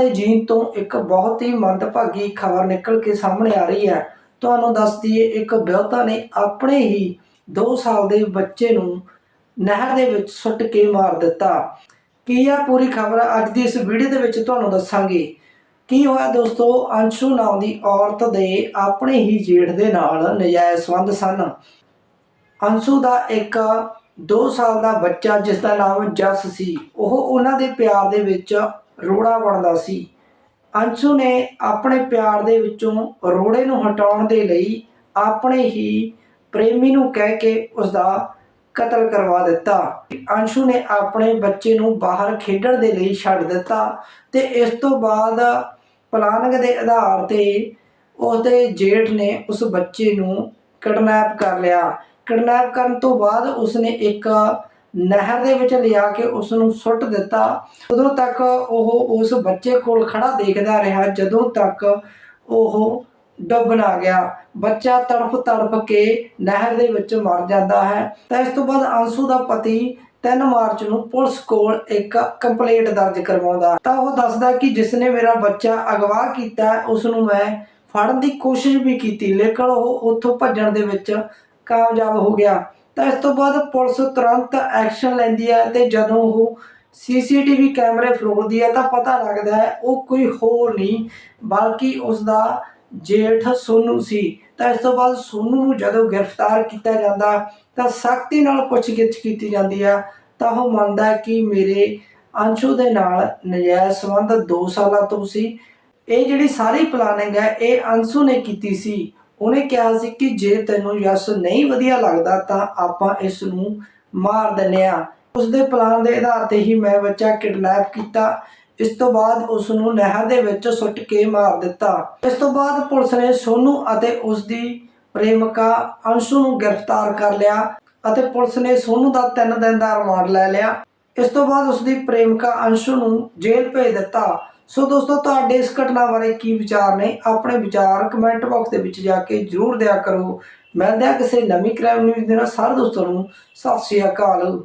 ਦੇ ਜੀਨ ਤੋਂ ਇੱਕ ਬਹੁਤ ਹੀ ਮੰਦਭਾਗੀ ਖਬਰ ਨਿਕਲ ਕੇ ਸਾਹਮਣੇ ਆ ਰਹੀ ਹੈ। ਤੁਹਾਨੂੰ ਦੱਸ ਦਈਏ, ਇੱਕ ਵਿਆਹੁਤਾ ਨੇ ਆਪਣੇ ਹੀ 2 ਸਾਲ ਦੇ ਬੱਚੇ ਨੂੰ ਨਹਿਰ ਦੇ ਵਿੱਚ ਸੁੱਟ ਕੇ ਮਾਰ ਦਿੱਤਾ। ਕੀ ਆ ਪੂਰੀ ਖਬਰ ਅੱਜ ਦੀ ਇਸ ਵੀਡੀਓ ਦੇ ਵਿੱਚ ਤੁਹਾਨੂੰ ਦੱਸਾਂਗੇ? ਕੀ ਹੋਇਆ ਦੋਸਤੋ? ਅੰਸ਼ੂ ਨਾਮ ਦੀ ਔਰਤ ਦੇ ਆਪਣੇ ਹੀ ਜੇਠ ਦੇ ਨਾਲ ਨਜਾਇਜ਼ ਸੰਬੰਧ ਸਨ। ਅੰਸ਼ੂ ਦਾ ਇੱਕ 2 ਸਾਲ ਦਾ ਬੱਚਾ ਜਿਸ ਦਾ ਨਾਮ ਜਸ ਸੀ, ਉਹ ਉਹਨਾਂ ਦੇ ਪਿਆਰ ਦੇ ਵਿੱਚ ਰੋੜਾ ਬਣਦਾ ਸੀ। ਅੰਸ਼ੂ ਨੇ ਆਪਣੇ ਪਿਆਰ ਦੇ ਵਿੱਚੋਂ ਰੋੜੇ ਨੂੰ ਹਟਾਉਣ ਦੇ ਲਈ ਆਪਣੇ ਹੀ ਪ੍ਰੇਮੀ ਨੂੰ ਕਹਿ ਕੇ ਉਸ ਦਾ ਕਤਲ ਕਰਵਾ ਦਿੱਤਾ। ਅੰਸ਼ੂ ਨੇ ਆਪਣੇ ਬੱਚੇ ਨੂੰ ਬਾਹਰ ਖੇਡਣ ਦੇ ਲਈ ਛੱਡ ਦਿੱਤਾ ਤੇ ਇਸ ਤੋਂ ਬਾਅਦ ਪਲਾਨਿੰਗ ਦੇ ਆਧਾਰ ਤੇ ਉਸਦੇ ਜੇਠ ਨੇ ਉਸ ਬੱਚੇ ਨੂੰ ਕਿਡਨੈਪ ਕਰ ਲਿਆ। ਕਿਡਨੈਪ ਕਰਨ ਤੋਂ ਬਾਅਦ ਉਸਨੇ ਇੱਕ ਨਹਿਰ ਦੇ ਵਿੱਚ ਲਿਆ ਕੇ ਉਸ ਨੂੰ ਸੁੱਟ ਦਿੱਤਾ। ਉਦੋਂ ਤੱਕ ਉਹ ਉਸ ਬੱਚੇ ਕੋਲ ਖੜਾ ਦੇਖਦਾ ਰਿਹਾ, ਜਦੋਂ ਤੱਕ ਉਹ ਡੁੱਬ ਨਾ ਗਿਆ। ਬੱਚਾ ਤੜਫ ਤੜਫ ਕੇ ਨਹਿਰ ਦੇ ਵਿੱਚ ਮਰ ਜਾਂਦਾ ਹੈ। ਤਾਂ ਇਸ ਤੋਂ ਬਾਅਦ ਅੰਸ਼ੂ ਦਾ ਪਤੀ 3 ਮਾਰਚ ਨੂੰ ਪੁਲਿਸ ਕੋਲ ਇੱਕ ਕੰਪਲੇਂਟ ਦਰਜ ਕਰਵਾਉਂਦਾ ਤਾਂ ਉਹ ਦੱਸਦਾ ਕਿ ਜਿਸ ਨੇ ਮੇਰਾ ਬੱਚਾ ਅਗਵਾ ਕੀਤਾ ਉਸ ਨੂੰ ਮੈਂ ਫੜਨ ਦੀ ਕੋਸ਼ਿਸ਼ ਵੀ ਕੀਤੀ, ਲੇਕਿਨ ਉਹ ਉੱਥੋਂ ਭੱਜਣ ਦੇ ਵਿੱਚ ਕਾਮਯਾਬ ਹੋ ਗਿਆ। ਤਾਂ ਇਸ ਤੋਂ ਬਾਅਦ ਪੁਲਿਸ ਤੁਰੰਤ ਐਕਸ਼ਨ ਲੈਂਦੀ ਹੈ ਤੇ ਜਦੋਂ ਉਹ ਸੀਸੀਟੀਵੀ ਕੈਮਰੇ ਫਰੋਲਦੀ ਹੈ ਤਾਂ ਪਤਾ ਲੱਗਦਾ ਹੈ ਉਹ ਕੋਈ ਹੋਰ ਨਹੀਂ, ਬਲਕਿ ਉਸ ਦਾ ਜੇਠ ਸੋਨੂ ਸੀ। ਤਾਂ ਇਸ ਤੋਂ ਬਾਅਦ ਸੋਨੂ ਨੂੰ ਜਦੋਂ ਗ੍ਰਿਫਤਾਰ ਕੀਤਾ ਜਾਂਦਾ, ਤਾਂ ਸਖਤੀ ਨਾਲ ਪੁੱਛਗਿੱਛ ਕੀਤੀ ਜਾਂਦੀ ਆ ਤਾਂ ਉਹ ਮੰਨਦਾ ਹੈ ਕਿ ਮੇਰੇ ਅੰਸ਼ੂ ਦੇ ਨਾਲ ਨਜਾਇਜ਼ ਸੰਬੰਧ 2 ਸਾਲਾਂ ਤੋਂ ਸੀ। ਇਹ ਜਿਹੜੀ ਸਾਰੀ ਪਲਾਨਿੰਗ ਹੈ, ਇਹ ਅੰਸ਼ੂ ਨੇ ਕੀਤੀ ਸੀ। ਉਹਨੇ ਕਿਹਾ ਸੀ ਕਿ ਜੇ ਤੈਨੂੰ ਯਸ ਨਹੀਂ ਵਧੀਆ ਲੱਗਦਾ ਤਾਂ ਆਪਾਂ ਇਸ ਨੂੰ ਮਾਰ ਦਿੰਨੇ ਆ ਉਸਦੇ ਪਲਾਨ ਦੇ ਆਧਾਰ ਤੇ ਹੀ ਮੈਂ ਬੱਚਾ ਕਿਡਨੈਪ ਕੀਤਾ। ਇਸ ਤੋਂ ਬਾਅਦ ਉਸ ਨੂੰ ਨਹਿਰ ਦੇ ਵਿੱਚ ਸੁੱਟ ਕੇ ਮਾਰ ਦਿੱਤਾ। ਇਸ ਤੋਂ ਬਾਅਦ ਪੁਲਿਸ ਨੇ ਸੋਨੂ ਅਤੇ ਉਸ ਦੀ ਪ੍ਰੇਮਿਕਾ ਅੰਸ਼ੂ ਨੂੰ ਗ੍ਰਿਫਤਾਰ ਕਰ ਲਿਆ ਅਤੇ ਪੁਲਿਸ ਨੇ ਸੋਨੂ ਦਾ 3 ਦਿਨ ਦਾ ਰਿਮਾਂਡ ਲੈ ਲਿਆ। ਇਸ ਤੋਂ ਬਾਅਦ ਉਸ ਦੀ ਪ੍ਰੇਮਿਕਾ ਅੰਸ਼ੂ ਨੂੰ ਜੇਲ੍ਹ ਭੇਜ ਦਿੱਤਾ। ਸੋ ਦੋਸਤੋ, ਤੁਹਾਡੇ ਇਸ ਘਟਨਾ ਬਾਰੇ ਕੀ ਵਿਚਾਰ ਨੇ? ਆਪਣੇ ਵਿਚਾਰ ਕਮੈਂਟ ਬਾਕਸ ਦੇ ਵਿੱਚ ਜਾ ਕੇ ਜਰੂਰ ਦਿਆ ਕਰੋ। ਮਿਲਦੇ ਹਾਂ ਕਿਸੇ ਨਵੀਂ ਕ੍ਰਾਈਮ ਨਿਊਜ਼ ਦੇ ਨਾਲ। ਸਾਰੇ ਦੋਸਤਾਂ ਨੂੰ ਸਤਿ ਸ਼੍ਰੀ ਅਕਾਲ।